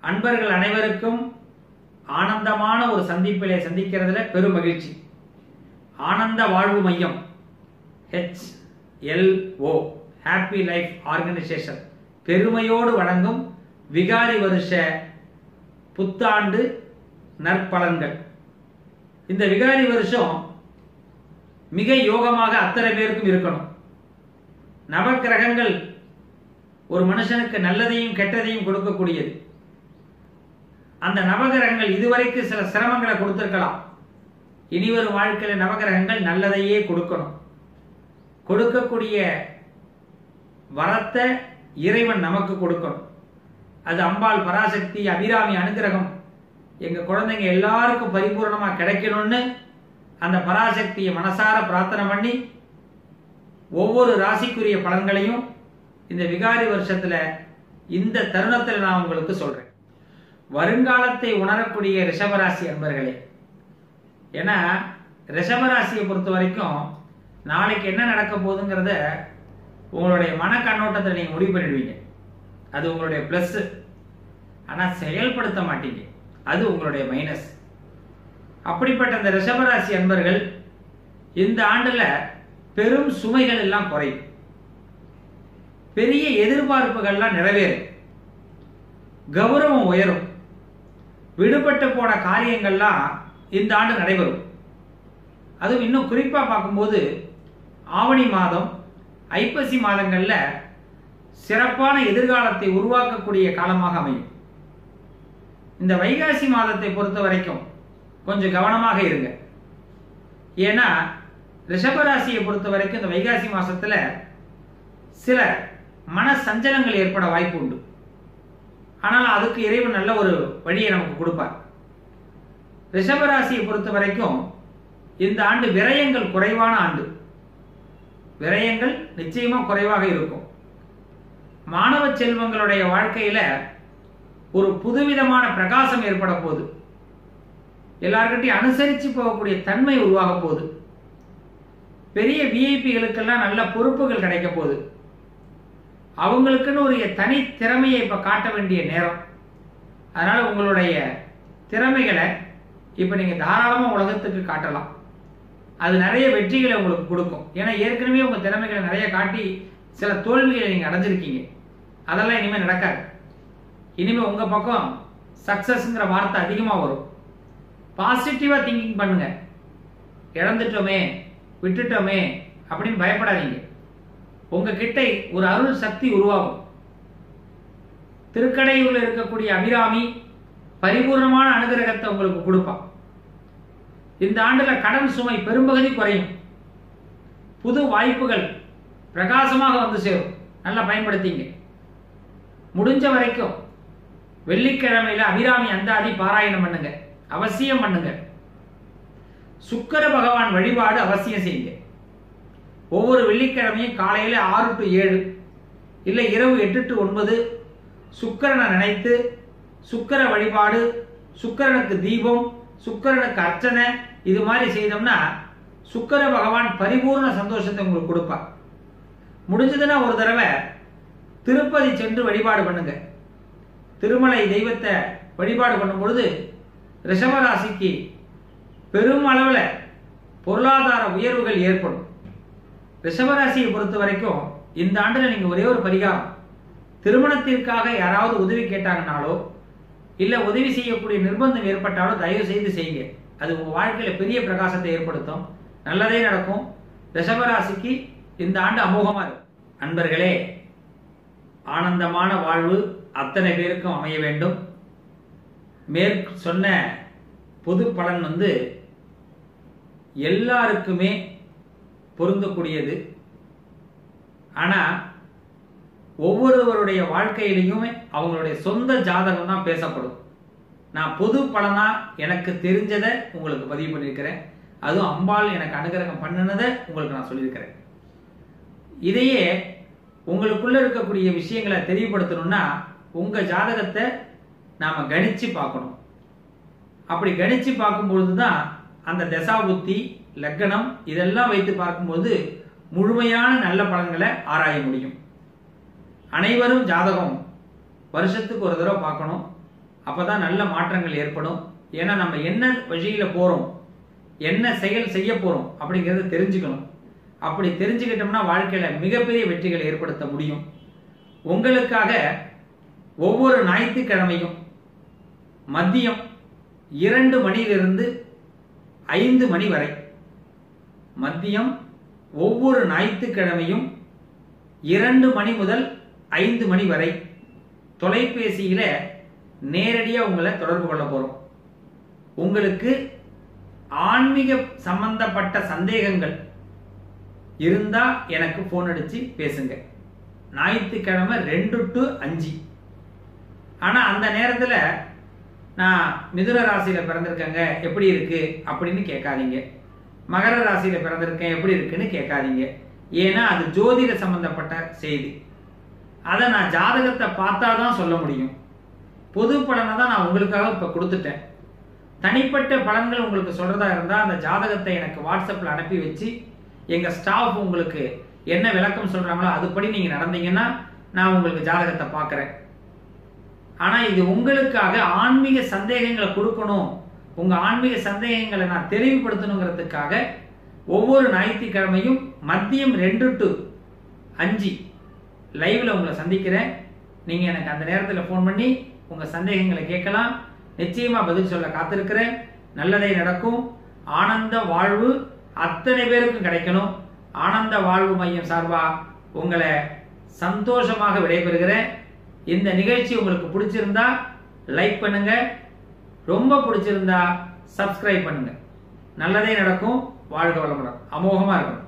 அன்பர்கள் அனைவருக்கும் ஆனந்தமான ஒரு சந்திப்பிலே சந்திக்கிறதுல பெரும் மகிழ்ச்சி. ஆனந்த வாழ்வு மையம் H L O happy life organisation பெருமையோடு வழங்கும் விகாரி வருஷ புத்தாண்டு நற்பலன்கள். இந்த விகாரி வருஷம் மிக யோகமாக அத்தனை பேருக்கும் இருக்கணும். நவக்கிரகங்கள் ஒரு மனுஷனுக்கு நல்லதையும் கெட்டதையும் கொடுக்கக்கூடியது. அந்த நவகிரகங்கள் இதுவரைக்கு சில சிரமங்களை கொடுத்திருக்கலாம். இனிவரும் வாழ்க்கையில் வாழ்க்கையில நவகிரகங்கள் நல்லதையே கொடுக்கணும். கொடுக்கக்கூடிய வரத்தை இறைவன் நமக்கு கொடுக்கணும். அது அம்பாள் பராசக்தி அபிராமி அனுகிரகம். எங்க குழந்தைங்க எல்லாருக்கும் பரிபூர்ணமா கிடைக்கணும்னு அந்த பராசக்தியை மனசார பிரார்த்தனை பண்ணி ஒவ்வொரு ராசிக்குரிய பலன்களையும் இந்த விகாரி வருஷத்துல இந்த தருணத்தில் நான் உங்களுக்கு சொல்றேன். வருங்காலத்தை உணரக்கூடிய ரிஷபராசி அன்பர்களே ஏன்னா ரிஷபராசியை பொறுத்த வரைக்கும் நாளைக்கு என்ன நடக்க போகுதுங்கிறத உங்களுடைய மன கண்ணோட்டத்தை நீங்க முடிவு பண்ணிடுவீங்க. அது உங்களுடைய பிளஸ் ஆனா செயல்படுத்த மாட்டீங்க. அது உங்களுடைய மைனஸ் அப்படிப்பட்ட இந்த ரிஷபராசி அன்பர்கள் இந்த ஆண்டுல பெரும் சுமைகள் எல்லாம் குறையும். பெரிய எதிர்பார்ப்புகள்லாம் நிறைவேறும். கௌரவம் உயரும். விடுபட்டு போன காரியங்கள்லாம் இந்த ஆண்டு நடைபெறும். அதுவும் இன்னும் குறிப்பாக பார்க்கும்போது ஆவணி மாதம் ஐப்பசி மாதங்களில் சிறப்பான எதிர்காலத்தை உருவாக்கக்கூடிய காலமாக அமையும். இந்த வைகாசி மாதத்தை பொறுத்த வரைக்கும் கொஞ்சம் கவனமாக இருங்க. ஏன்னா ரிஷபராசியை பொறுத்த வரைக்கும் இந்த வைகாசி மாசத்துல சில மன சஞ்சலங்கள் ஏற்பட வாய்ப்பு உண்டு. ஆனால் அதுக்கு இறைவன் நல்ல ஒரு வழியை நமக்கு கொடுப்பார். ரிஷபராசியை பொறுத்த வரைக்கும் இந்த ஆண்டு விரயங்கள் குறைவான ஆண்டு. விரயங்கள் நிச்சயமா குறைவாக இருக்கும். மாணவ செல்வங்களுடைய வாழ்க்கையில ஒரு புதுவிதமான பிரகாசம் ஏற்பட போகுது. எல்லார்கிட்டையும் அனுசரிச்சு போகக்கூடிய தன்மை உருவாக போகுது. பெரிய விஐபிகளுக்கெல்லாம் நல்ல பொறுப்புகள் கிடைக்க போகுது. அவங்களுக்குன்னு ஒரு தனி திறமையை இப்ப காட்ட வேண்டிய நேரம். அதனால உங்களுடைய திறமைகளை இப்ப நீங்க தாராளமா உலகத்துக்கு காட்டலாம். அது நிறைய வெற்றிகளை உங்களுக்கு கொடுக்கும். ஏன்னா ஏற்கனவே உங்க திறமைகளை நிறைய காட்டி சில தோல்விகளை நீங்க அடைஞ்சிருக்கீங்க. அதெல்லாம் இனிமே நடக்காது. இனிமே உங்க பக்கம் சக்சஸ்ங்கிற வார்த்தை அதிகமா வரும். பாசிட்டிவா திங்கிங் பண்ணுங்க. இழந்துட்டோமே விட்டுட்டோமே அப்படின்னு பயப்படாதீங்க. உங்ககிட்ட ஒரு அருள் சக்தி உருவாகும். திருக்கடையூரில் இருக்கக்கூடிய அபிராமி பரிபூர்ணமான அனுகிரகத்தை உங்களுக்கு கொடுப்பான். இந்த ஆண்டுல கடன் சுமை பெரும்பகுதி குறையும். புது வாய்ப்புகள் பிரகாசமாக வந்து சேரும். நல்லா பயன்படுத்திங்க. முடிஞ்ச வரைக்கும் வெள்ளிக்கிழமையில அபிராமி அந்தாதி பாராயணம் பண்ணுங்க. அவசியம் பண்ணுங்க. சுக்கர பகவான் வழிபாடு அவசியம் செய்யுங்க. ஒவ்வொரு வெள்ளிக்கிழமையும் காலையில ஆறு டு ஏழு இல்லை இரவு எட்டு டு ஒன்பது சுக்கரனை நினைத்து சுக்கர வழிபாடு சுக்கரனுக்கு தீபம் சுக்கரனுக்கு அர்ச்சனை இது மாதிரி செய்தோம்னா சுக்கர பகவான் பரிபூர்ண சந்தோஷத்தை உங்களுக்கு கொடுப்பார். முடிஞ்சதுன்னா ஒரு தடவை திருப்பதி சென்று வழிபாடு பண்ணுங்க. திருமலை தெய்வத்தை வழிபாடு பண்ணும் பொழுது ரிஷபராசிக்கு பெரும் அளவில் பொருளாதார உயர்வுகள் ஏற்படும். ரிஷபராசியை பொறுத்த வரைக்கும் இந்த ஆண்டுல நீங்க ஒரே ஒரு பரிகாரம். திருமணத்திற்காக யாராவது உதவி கேட்டாங்கனாலோ இல்ல உதவி செய்யக்கூடிய நிர்பந்தம் ஏற்பட்டாலோ தயவு செய்து செய்யுங்க. அது உங்க வாழ்க்கையில பெரிய பிரகாசத்தை ஏற்படுத்தும். நல்லதே நடக்கும். ரிஷபராசிக்கு இந்த ஆண்டு அமோகமா இருக்கும் அன்பர்களே ஆனந்தமான வாழ்வு அத்தனை பேருக்கும் அமைய வேண்டும். மேற் சொன்ன பொது பலன் வந்து எல்லாருக்குமே பொருந்தக்கூடியது. ஆனா ஒவ்வொருவருடைய வாழ்க்கையிலையுமே அவங்களுடைய சொந்த ஜாதகம் தான் பேசப்படும். நான் பொது பலனா எனக்கு தெரிஞ்சதை உங்களுக்கு பதிவு பண்ணியிருக்கிறேன். அதுவும் அம்பாள் எனக்கு அனுகிரகம் பண்ணினதை உங்களுக்கு நான் சொல்லியிருக்கிறேன். இதையே உங்களுக்குள்ள இருக்கக்கூடிய விஷயங்களை தெரியப்படுத்தணும்னா உங்க ஜாதகத்தை நாம கணிச்சு பார்க்கணும். அப்படி கணிச்சு பார்க்கும்பொழுது தான் அந்த தசாபுத்தி லக்கணம் இதெல்லாம் வைத்து பார்க்கும்போது முழுமையான நல்ல பலன்களை ஆராய முடியும். அனைவரும் ஜாதகம் வருஷத்துக்கு ஒரு தடவை பார்க்கணும். அப்பதான் நல்ல மாற்றங்கள் ஏற்படும். ஏன்னா நம்ம என்ன வழியில போறோம்? என்ன செயல் செய்ய போறோம்? அப்படிங்கிறத தெரிஞ்சுக்கணும். அப்படி தெரிஞ்சுக்கிட்டோம்னா வாழ்க்கையில மிகப்பெரிய வெற்றிகளை ஏற்படுத்த முடியும். உங்களுக்காக ஒவ்வொரு ஞாயிற்றுக்கிழமையும் மதியம் இரண்டு மணியிலிருந்து ஐந்து மணி வரை மதியம் ஒவ்வொரு ஞாயிற்றுக்கிழமையும் இரண்டு மணி முதல் ஐந்து மணி வரை தொலைபேசியில் நேரடியாக உங்களை தொடர்பு கொள்ள போகிறோம் உங்களுக்கு ஆன்மீக சம்பந்தப்பட்ட சந்தேகங்கள் இருந்தால் எனக்கு ஃபோன் அடித்து பேசுங்க. ஞாயிற்றுக்கிழமை ரெண்டு டு அஞ்சு. ஆனால் அந்த நேரத்தில் நான் மிதுன ராசியில் பிறந்திருக்கேங்க. எப்படி இருக்குது அப்படின்னு கேட்காதீங்க. மகர ராசியில பிறந்திருக்கேன் எப்படி இருக்குன்னு கேட்காதீங்க. ஏன்னா அது ஜோதிட சம்பந்தப்பட்ட செய்தி. அதை நான் ஜாதகத்தை பார்த்தா தான் சொல்ல முடியும். பொது பலனை தான் நான் உங்களுக்காக இப்போ கொடுத்துட்டேன். தனிப்பட்ட பலன்கள் உங்களுக்கு சொல்றதா இருந்தால் அந்த ஜாதகத்தை எனக்கு வாட்ஸ்அப்பில் அனுப்பி வச்சு எங்கள் ஸ்டாஃப் உங்களுக்கு என்ன விளக்கம் சொல்றாங்களோ அதுபடி நீங்கள் நடந்தீங்கன்னா நான் உங்களுக்கு ஜாதகத்தை பார்க்குறேன். ஆனால் இது உங்களுக்காக ஆன்மீக சந்தேகங்களை கொடுக்கணும். உங்கள் ஆன்மீக சந்தேகங்களை நான் தெளிவுபடுத்தணுங்கிறதுக்காக ஒவ்வொரு ஞாயிற்றுக்கிழமையும் மதியம் ரெண்டு டு அஞ்சு லைவ்ல உங்களை சந்திக்கிறேன். நீங்கள் எனக்கு அந்த நேரத்தில் ஃபோன் பண்ணி உங்கள் சந்தேகங்களை கேட்கலாம். நிச்சயமாக பதில் சொல்ல காத்திருக்கிறேன். நல்லதே நடக்கும். ஆனந்த வாழ்வு அத்தனை பேருக்கும் கிடைக்கணும். ஆனந்த வாழ்வு மையம் சார்பா உங்களை சந்தோஷமாக விடைபெறுகிறேன். இந்த நிகழ்ச்சி உங்களுக்கு பிடிச்சிருந்தா லைக் பண்ணுங்க. ரொம்ப பிடிச்சிருந்தா சப்ஸ்கிரைப் பண்ணுங்க. நல்லதே நடக்கும் வாழ்க வளமுடன். அமோகமா இருக்கும்